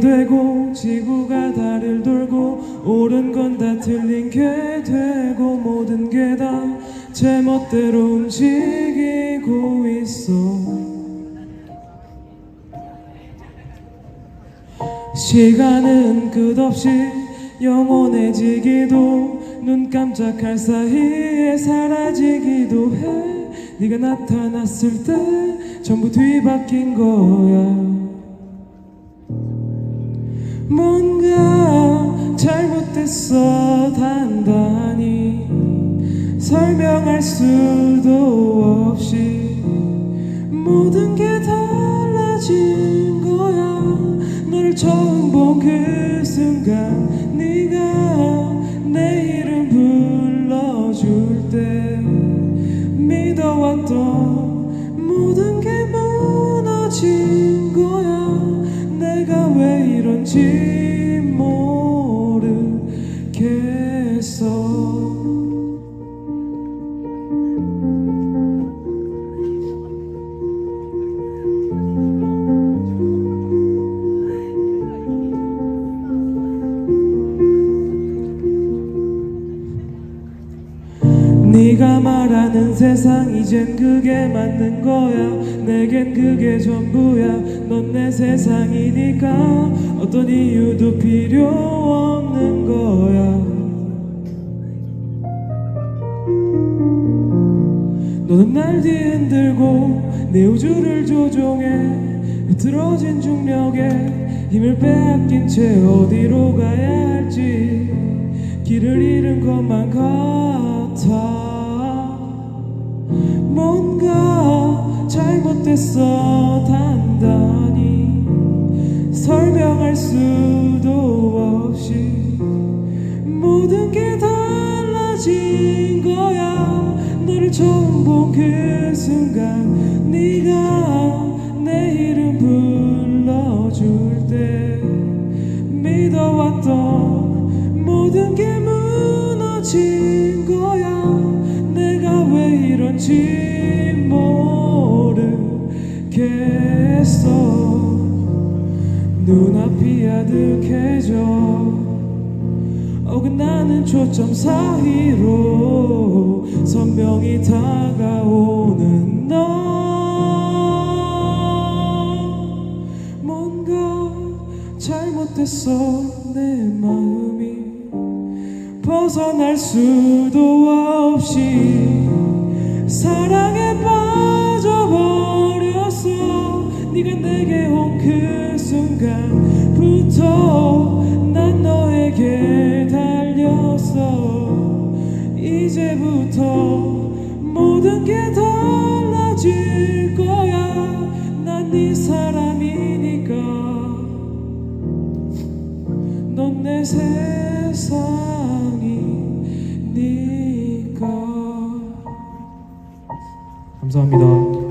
되고 지구가 달을 돌고 옳은 건 다 틀린 게 되고 모든 게 다 제 멋대로 움직이고 있어. 시간은 끝없이 영원해지기도 눈 깜짝할 사이에 사라지기도 해. 네가 나타났을 때 전부 뒤바뀐 거야 뭔가 잘못됐어 단단히 설명할 수도 없이 모든 게 달라진 거야. 너를 처음 본 그 순간 네가 내 이름 불러줄 때 믿어왔던 모든 게 무너진 거야. 내가 왜 이런지 네가 말하는 세상 이젠 그게 맞는 거야. 내겐 그게 전부야. 넌 내 세상이니까 어떤 이유도 필요 없는 거야. 너는 날 뒤흔들고 내 우주를 조종해. 흐트러진 중력에 힘을 빼앗긴 채 어디로 가야 할지. 길을 잃은 것만 같아 뭔가 잘못됐어 단단히 설명할 수도 없이 모든 게 달라진 거야. 너를 처음 본 그 순간 왜 이런지 모르겠어. 눈앞이 아득해져. 어긋나는 초점 사이로 선명히 다가오는 너. 뭔가 잘못됐어. 내 마음이 벗어날 수도 없이 사랑에 빠져버렸어. 네가 내게 온 그 순간부터 난 너에게 달렸어. 이제부터 모든 게 달라질 거야. 난 네 사람이니까. 넌 내 세상이니 감사합니다.